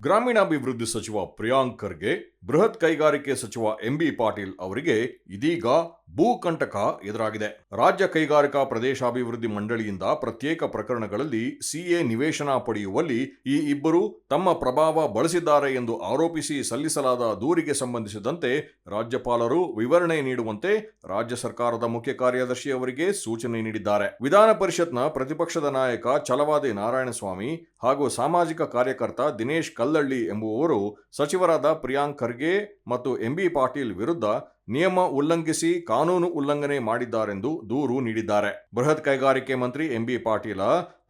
ಗ್ರಾಮೀಣಾಭಿವೃದ್ಧಿ ಸಚಿವ ಪ್ರಿಯಾಂಕ್ ಖರ್ಗೆ ಬೃಹತ್ ಕೈಗಾರಿಕೆ ಸಚಿವ ಎಂಬಿ ಪಾಟೀಲ್ ಅವರಿಗೆ ಇದೀಗ ಭೂಕಂಟಕ ಎದುರಾಗಿದೆ. ರಾಜ್ಯ ಕೈಗಾರಿಕಾ ಪ್ರದೇಶಾಭಿವೃದ್ಧಿ ಮಂಡಳಿಯಿಂದ ಪ್ರತ್ಯೇಕ ಪ್ರಕರಣಗಳಲ್ಲಿ ಸಿಎ ನಿವೇಶನ ಪಡೆಯುವಲ್ಲಿ ಈ ಇಬ್ಬರು ತಮ್ಮ ಪ್ರಭಾವ ಬಳಸಿದ್ದಾರೆ ಎಂದು ಆರೋಪಿಸಿ ಸಲ್ಲಿಸಲಾದ ದೂರಿಗೆ ಸಂಬಂಧಿಸಿದಂತೆ ರಾಜ್ಯಪಾಲರು ವಿವರಣೆ ನೀಡುವಂತೆ ರಾಜ್ಯ ಸರ್ಕಾರದ ಮುಖ್ಯ ಕಾರ್ಯದರ್ಶಿ ಅವರಿಗೆ ಸೂಚನೆ ನೀಡಿದ್ದಾರೆ. ವಿಧಾನ ಪರಿಷತ್ನ ಪ್ರತಿಪಕ್ಷದ ನಾಯಕ ಛಲವಾದಿ ನಾರಾಯಣಸ್ವಾಮಿ ಹಾಗೂ ಸಾಮಾಜಿಕ ಕಾರ್ಯಕರ್ತ ದಿನೇಶ್ ಕಲ್ಲಳ್ಳಿ ಎಂಬುವವರು ಸಚಿವರಾದ ಪ್ರಿಯಾಂಕ್ ಖರ್ಗೆ ಮತ್ತು ಎಂಬಿ ಪಾಟೀಲ್ ವಿರುದ್ಧ ನಿಯಮ ಉಲ್ಲಂಘಿಸಿ ಕಾನೂನು ಉಲ್ಲಂಘನೆ ಮಾಡಿದ್ದಾರೆಂದು ದೂರು ನೀಡಿದ್ದಾರೆ. ಬೃಹತ್ ಕೈಗಾರಿಕೆ ಮಂತ್ರಿ ಎಂಬಿ ಪಾಟೀಲ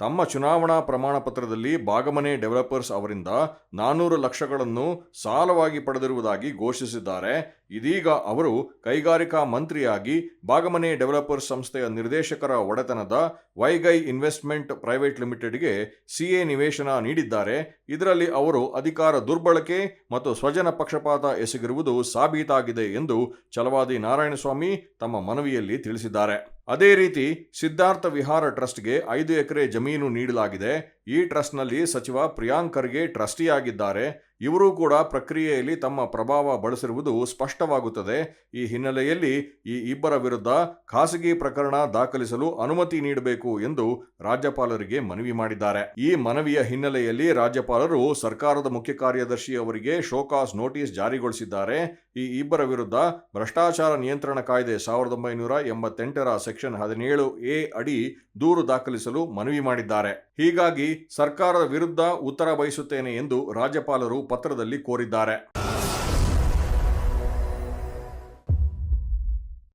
ತಮ್ಮ ಚುನಾವಣಾ ಪ್ರಮಾಣ ಪತ್ರದಲ್ಲಿ ಬಾಗಮನೆ ಡೆವಲಪರ್ಸ್ ಅವರಿಂದ ನಾನ್ನೂರು ಲಕ್ಷಗಳನ್ನು ಸಾಲವಾಗಿ ಪಡೆದಿರುವುದಾಗಿ ಘೋಷಿಸಿದ್ದಾರೆ. ಇದೀಗ ಅವರು ಕೈಗಾರಿಕಾ ಮಂತ್ರಿಯಾಗಿ ಬಾಗಮನೆ ಡೆವಲಪರ್ಸ್ ಸಂಸ್ಥೆಯ ನಿರ್ದೇಶಕರ ಒಡೆತನದ ವೈಗೈ ಇನ್ವೆಸ್ಟ್ಮೆಂಟ್ ಪ್ರೈವೇಟ್ ಲಿಮಿಟೆಡ್ಗೆ ಸಿಎ ನಿವೇಶನ ನೀಡಿದ್ದಾರೆ. ಇದರಲ್ಲಿ ಅವರು ಅಧಿಕಾರ ದುರ್ಬಳಕೆ ಮತ್ತು ಸ್ವಜನ ಪಕ್ಷಪಾತ ಎಸಗಿರುವುದು ಸಾಬೀತಾಗಿದೆ ಎಂದು ಛಲವಾದಿ ನಾರಾಯಣಸ್ವಾಮಿ ತಮ್ಮ ಮನವಿಯಲ್ಲಿ ತಿಳಿಸಿದ್ದಾರೆ. ಅದೇ ರೀತಿ ಸಿದ್ಧಾರ್ಥ ವಿಹಾರ ಟ್ರಸ್ಟ್ಗೆ ಐದು ಎಕರೆ ಜಮೀನು ನೀಡಲಾಗಿದೆ. ಈ ಟ್ರಸ್ಟ್ನಲ್ಲಿ ಸಚಿವ ಪ್ರಿಯಾಂಕ್ ಖರ್ಗೆ ಟ್ರಸ್ಟಿಯಾಗಿದ್ದಾರೆ. ಇವರು ಕೂಡ ಪ್ರಕ್ರಿಯೆಯಲ್ಲಿ ತಮ್ಮ ಪ್ರಭಾವ ಬಳಸಿರುವುದು ಸ್ಪಷ್ಟವಾಗುತ್ತದೆ. ಈ ಹಿನ್ನೆಲೆಯಲ್ಲಿ ಈ ಇಬ್ಬರ ವಿರುದ್ಧ ಖಾಸಗಿ ಪ್ರಕರಣ ದಾಖಲಿಸಲು ಅನುಮತಿ ನೀಡಬೇಕು ಎಂದು ರಾಜ್ಯಪಾಲರಿಗೆ ಮನವಿ ಮಾಡಿದ್ದಾರೆ. ಈ ಮನವಿಯ ಹಿನ್ನೆಲೆಯಲ್ಲಿ ರಾಜ್ಯಪಾಲರು ಸರ್ಕಾರದ ಮುಖ್ಯ ಕಾರ್ಯದರ್ಶಿ ಅವರಿಗೆ ಶೋಕಾಸ್ ನೋಟಿಸ್ ಜಾರಿಗೊಳಿಸಿದ್ದಾರೆ. ಈ ಇಬ್ಬರ ವಿರುದ್ಧ ಭ್ರಷ್ಟಾಚಾರ ನಿಯಂತ್ರಣ ಕಾಯ್ದೆ ಸಾವಿರದ ಒಂಬೈನೂರ ಎಂಬತ್ತೆಂಟರ ಸೆಕ್ಷನ್ ಹದಿನೇಳು ಎ ಅಡಿ ದೂರು ದಾಖಲಿಸಲು ಮನವಿ ಮಾಡಿದ್ದಾರೆ. ಹೀಗಾಗಿ ಸರ್ಕಾರದ ವಿರುದ್ಧ ಉತ್ತರ ಬಯಸುತ್ತೇನೆ ಎಂದು ರಾಜ್ಯಪಾಲರು ಪತ್ರದಲ್ಲಿ ಕೋರಿದ್ದಾರೆ.